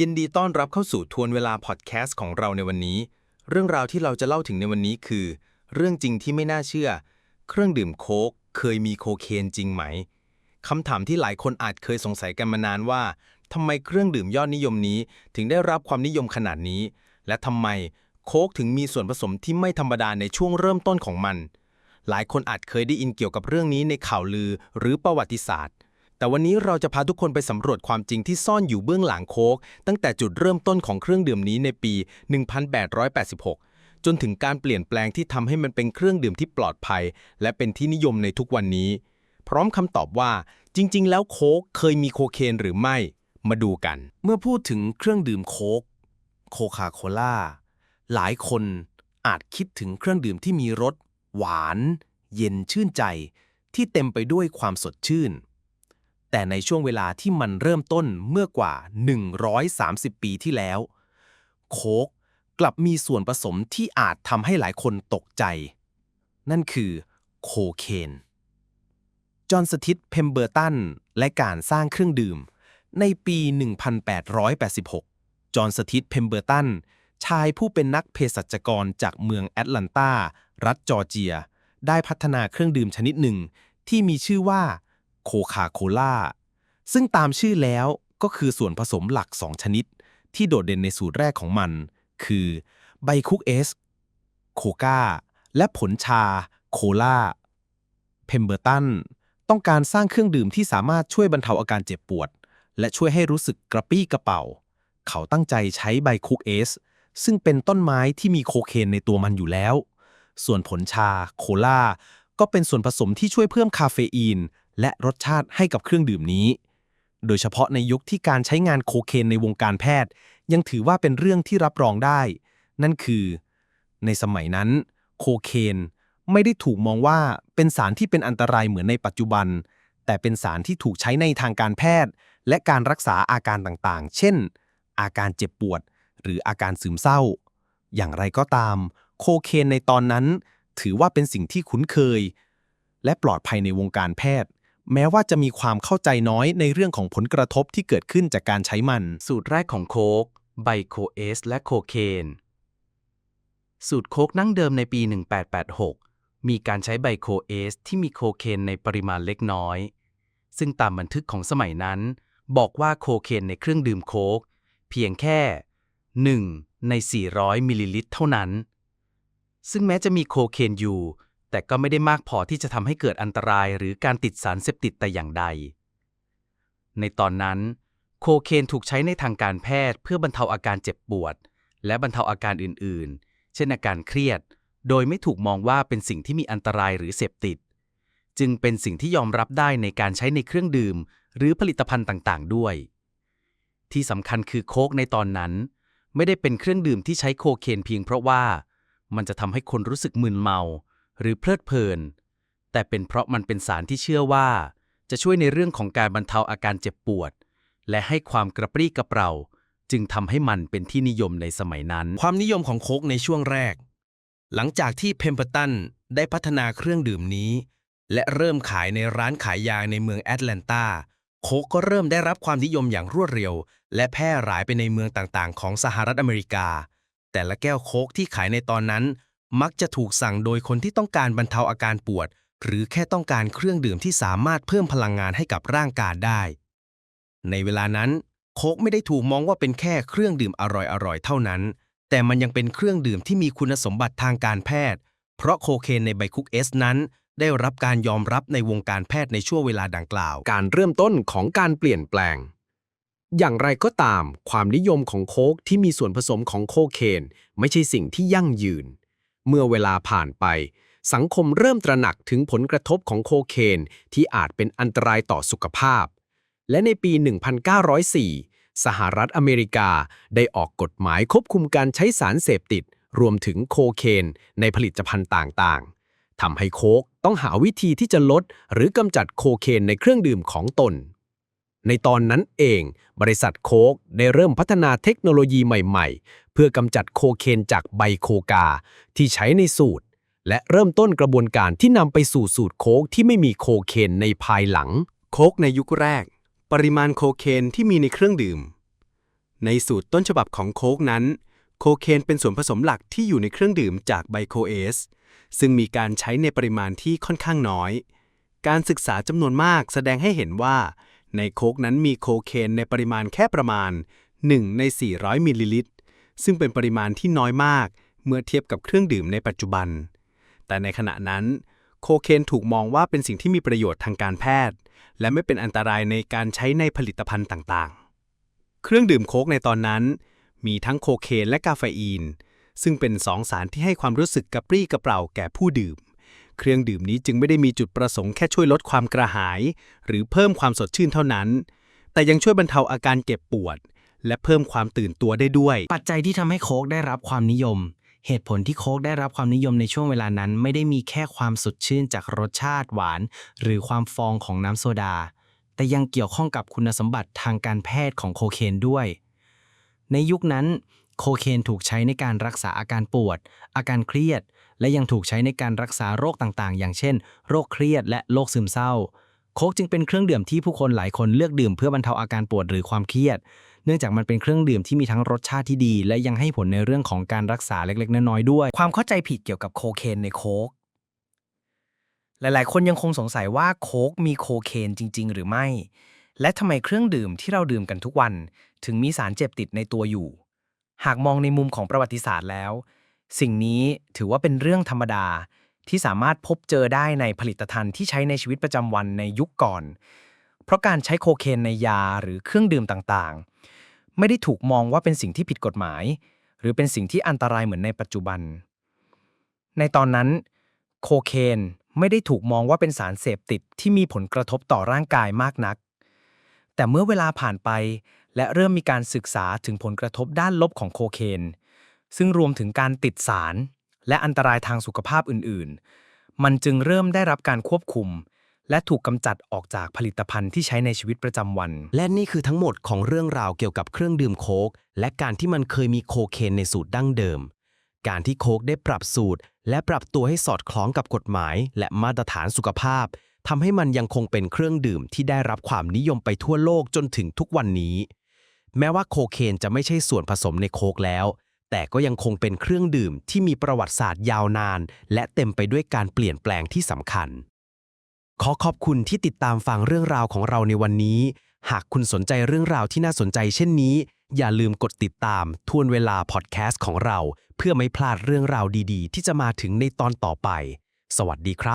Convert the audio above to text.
ยินดีต้อนรับเข้าสู่ทวนเวลาพอดแคสต์ของเราในวันนี้ เรื่องราวที่เราจะเล่าถึงในวันนี้คือ เรื่องจริงที่ไม่น่าเชื่อ เครื่องดื่มโค้กเคยมีโคเคนจริงไหมคำถามที่หลายคนอาจเคยสงสัยกันมานานว่าทำไมเครื่องดื่มยอดนิยมนี้ ถึงได้รับความนิยมขนาดนี้ และทำไมโค้กถึงมีส่วนผสมที่ไม่ธรรมดาในช่วงเริ่มต้นของมัน หลายคนอาจเคยได้ยินเกี่ยวกับเรื่องนี้ในข่าวลือหรือประวัติศาสตร์ แต่วันนี้เราจะพาทุกคนไปสำรวจความจริงที่ซ่อนอยู่เบื้องหลังโค้ก ตั้งแต่จุดเริ่มต้นของเครื่องดื่มนี้ในปี 1886 จนถึงการเปลี่ยนแปลงที่ทำให้มันเป็นเครื่องดื่มที่ปลอดภัย และเป็นที่นิยมในทุกวันนี้ พร้อมคำตอบว่า จริง ๆ แล้วโค้กเคยมีโคเคนหรือไม่ มาดูกัน เมื่อพูดถึงเครื่องดื่มโค้กโคคาโคล่าหลายคนอาจคิดถึงเครื่องดื่มที่มีรสหวาน เย็นชื่นใจ ที่เต็มไปด้วยความสดชื่น แต่ในช่วงเวลาที่มันเริ่มต้นเมื่อกว่า 130 ปีที่แล้ว โคกกลับมีส่วนผสมที่อาจทำให้หลายคนตกใจ นั่นคือโคเคน จอห์นสทิตเพมเบอร์ตัน และการสร้างเครื่องดื่ม ในปี 1886 จอห์นสทิตเพมเบอร์ตัน ชายผู้เป็นนักเภสัชกรจากเมืองแอตแลนตา รัฐจอร์เจีย ได้พัฒนาเครื่องดื่มชนิดหนึ่งที่มีชื่อว่า โคคาโคล่าซึ่งตามชื่อแล้วก็คือส่วนผสมหลัก 2 ชนิด ที่โดดเด่นในสูตรแรกของมัน คือใบคุกเอส โคกาและผลชา โคลาเพมเบอร์ตันต้องการสร้างเครื่องดื่มที่สามารถช่วยบรรเทาอาการเจ็บปวด และช่วยให้รู้สึกกระปี้กระเป๋า เขาตั้งใจใช้ใบคุกเอส ซึ่งเป็นต้นไม้ที่มีโคเคนในตัวมันอยู่แล้ว ส่วนผลชา โคลาก็เป็นส่วนผสมที่ช่วยเพิ่มคาเฟอีน และรสชาติให้กับเครื่องดื่มนี้ โดยเฉพาะในยุคที่การใช้งานโคเคนในวงการแพทย์ ยังถือว่าเป็นเรื่องที่รับรองได้ นั่นคือ ในสมัยนั้น โคเคนไม่ได้ถูกมองว่าเป็นสารที่เป็นอันตรายเหมือนในปัจจุบัน แต่เป็นสารที่ถูกใช้ในทางการแพทย์ และการรักษาอาการต่างๆ เช่น อาการเจ็บปวด หรืออาการซึมเศร้า อย่างไรก็ตาม โคเคนในตอนนั้น ถือว่าเป็นสิ่งที่คุ้นเคย และปลอดภัยในวงการแพทย์ แม้ว่าจะมีความเข้าใจน้อยในเรื่องของผลกระทบที่เกิดขึ้นจากการใช้มัน สูตรแรกของโค้กไบโคเอส และโคเคน สูตรโค้กนั่งเดิมในปี 1886 มีการใช้ไบโคเอส ที่มีโคเคนในปริมาณเล็กน้อย ซึ่งตามบันทึกของสมัยนั้น บอกว่าโคเคนในเครื่องดื่มโค้กเพียงแค่ 1 ใน 400 มิลลิลิตรเท่านั้น ซึ่งแม้จะมีโคเคนอยู่ แต่ก็ไม่ได้มากพอที่จะทำให้เกิดอันตรายหรือการติดสารเสพติดแต่อย่างใด ในตอนนั้น โคเคนถูกใช้ในทางการแพทย์เพื่อบรรเทาอาการเจ็บปวด และบรรเทาอาการอื่นๆ เช่นอาการเครียด โดยไม่ถูกมองว่าเป็นสิ่งที่มีอันตรายหรือเสพติด จึงเป็นสิ่งที่ยอมรับได้ในการใช้ในเครื่องดื่ม หรือผลิตภัณฑ์ต่างๆ ด้วย ที่สำคัญคือโค้กในตอนนั้น ไม่ได้เป็นเครื่องดื่มที่ใช้โคเคนเพียงเพราะว่ามันจะทำให้คนรู้สึกมึนเมา หรือเพลิดเพลิน แต่เป็นเพราะมันเป็นสารที่เชื่อว่า จะช่วยในเรื่องของการบรรเทาอาการเจ็บปวด และให้ความกระปรี้กระเปร่า จึงทำให้มันเป็นที่นิยมในสมัยนั้น ความนิยมของโค้กในช่วงแรก หลังจากที่เพมเ e อร์ตันได้พัฒนาเครื่องดื่มนี้ และเริ่มขายในร้านขายยาในเมืองแอตแลนตาโคกก็เริ่มได้รับความนิยมอย่างรวดเร็ว และแพร่หลายไปในเมืองต่างๆ ของสหรัฐอเมริกา แต่ละแก้วโคกที่ขายในตอนนั้น มักจะถูกสั่งโดยคนที่ต้องการบรรเทาอาการปวด หรือแค่ต้องการเครื่องดื่มที่สามารถเพิ่มพลังงานให้กับร่างกายได้ ในเวลานั้น โค้กไม่ได้ถูกมองว่าเป็นแค่เครื่องดื่มอร่อยๆเท่านั้น แต่มันยังเป็นเครื่องดื่มที่มีคุณสมบัติทางการแพทย์ เพราะโคเคนในไบคุกเอสนั้น ได้รับการยอมรับในวงการแพทย์ในช่วงเวลาดังกล่าว การเริ่มต้นของการเปลี่ยนแปลงอย่างไรก็ตาม ความนิยมของโค้กที่มีส่วนผสมของโคเคน ไม่ใช่สิ่งที่ยั่งยืน เมื่อเวลาผ่านไป สังคมเริ่มตระหนักถึงผลกระทบของโคเคนที่อาจเป็นอันตรายต่อสุขภาพ และในปี 1904 สหรัฐอเมริกาได้ออกกฎหมายควบคุมการใช้สารเสพติด รวมถึงโคเคนในผลิตภัณฑ์ต่างๆทำให้โคกต้องหาวิธีที่จะลด หรือกำจัดโคเคนในเครื่องดื่มของตน ในตอนนั้นเอง บริษัทโค้กได้เริ่มพัฒนาเทคโนโลยีใหม่ๆ เพื่อกำจัดโคเคนจากใบโคกา ที่ใช้ในสูตร และเริ่มต้นกระบวนการที่นำไปสู่สูตรโค้กที่ไม่มีโคเคนในภายหลัง โค้กในยุคแรก ปริมาณโคเคนที่มีในเครื่องดื่ม ในสูตรต้นฉบับของโค้กนั้น โคเคนเป็นส่วนผสมหลักที่อยู่ในเครื่องดื่มจากไบโคเอสซึ่งมีการใช้ในปริมาณที่ค่อนข้างน้อย การศึกษาจำนวนมากแสดงให้เห็นว่า ในโคกนั้นมีโคเคนในปริมาณแค่ประมาณ 1 ใน 400 มิลลิลิตร ซึ่งเป็นปริมาณที่น้อยมาก เมื่อเทียบกับเครื่องดื่มในปัจจุบัน แต่ในขณะนั้นโคเคนถูกมองว่าเป็นสิ่งที่มีประโยชน์ทางการแพทย์ และไม่เป็นอันตรายในการใช้ในผลิตภัณฑ์ต่างๆ เครื่องดื่มโค้กในตอนนั้น มีทั้งโคเคนและกาเฟอีน ซึ่งเป็นสองสารที่ให้ความรู้สึกกระปรี้กระเปร่าแก่ผู้ดื่ม เครื่องดื่มนี้จึงไม่ได้มีจุดประสงค์แค่ช่วยลดความกระหาย หรือเพิ่มความสดชื่นเท่านั้น แต่ยังช่วยบรรเทาอาการเก็บปวด และเพิ่มความตื่นตัวได้ด้วย ปัจจัยที่ทำให้โค้กได้รับความนิยม เหตุผลที่โค้กได้รับความนิยมในช่วงเวลานั้น ไม่ได้มีแค่ความสดชื่นจากรสชาติหวาน หรือความฟองของน้ำโซดา แต่ยังเกี่ยวข้องกับคุณสมบัติทางการแพทย์ของโคเคนด้วย ในยุคนั้นโคเคนถูกใช้ในการรักษาอาการปวด อาการเครียด และยังถูกใช้ในการรักษาโรคต่างๆ อย่างเช่น โรคเครียดและโรคซึมเศร้า โค้กจึงเป็นเครื่องดื่มที่ผู้คนหลายคนเลือกดื่มเพื่อบรรเทาอาการปวดหรือความเครียด เนื่องจากมันเป็นเครื่องดื่มที่มีทั้งรสชาติที่ดี และยังให้ผลในเรื่องของการรักษาเล็กๆ น้อยๆด้วย ความเข้าใจผิดเกี่ยวกับโคเคนในโค้กหลายๆ คนยังคงสงสัยว่าโค้กมีโคเคนจริง ๆ หรือไม่ และทำไมเครื่องดื่มที่เราดื่มกันทุกวัน ถึงมีสารเจ็บติดในตัวอยู่ หากมองในมุมของประวัติศาสตร์แล้ว สิ่งนี้ถือว่าเป็นเรื่องธรรมดาที่สามารถพบเจอได้ในผลิตภัณฑ์ที่ใช้ในชีวิตประจำวันในยุคก่อน เพราะการใช้โคเคนในยาหรือเครื่องดื่มต่างๆ ไม่ได้ถูกมองว่าเป็นสิ่งที่ผิดกฎหมาย หรือเป็นสิ่งที่อันตรายเหมือนในปัจจุบัน ในตอนนั้น โคเคนไม่ได้ถูกมองว่าเป็นสารเสพติดที่มีผลกระทบต่อร่างกายมากนัก แต่เมื่อเวลาผ่านไปและเริ่มมีการศึกษาถึงผลกระทบด้านลบของโคเคน ซึ่งรวมถึงการติดสาร และอันตรายทางสุขภาพอื่นๆ มันจึงเริ่มได้รับการควบคุม และถูกกำจัดออกจากผลิตภัณฑ์ที่ใช้ในชีวิตประจำวัน และนี่คือทั้งหมดของเรื่องราวเกี่ยวกับเครื่องดื่มโค้กและการที่มันเคยมีโคเคนในสูตรดั้งเดิม การที่โค้กได้ปรับสูตร และปรับตัวให้สอดคล้องกับกฎหมาย และมาตรฐานสุขภาพทำให้มันยังคงเป็นเครื่องดื่มที่ได้รับความนิยมไปทั่วโลกจนถึงทุกวันนี้ แม้ว่าโคเคนจะไม่ใช่ส่วนผสมในโค้กแล้ว แต่ก็ยังคงเป็นเครื่องดื่มที่มีประวัติศาสตร์ยาวนาน และเต็มไปด้วยการเปลี่ยนแปลงที่สำคัญ ขอขอบคุณที่ติดตามฟังเรื่องราวของเราในวันนี้ หากคุณสนใจเรื่องราวที่น่าสนใจเช่นนี้ อย่าลืมกดติดตามทวนเวลาพอดแคสต์ของเรา เพื่อไม่พลาดเรื่องราวดี ๆ ที่จะมาถึงในตอนต่อไป สวัสดีครับ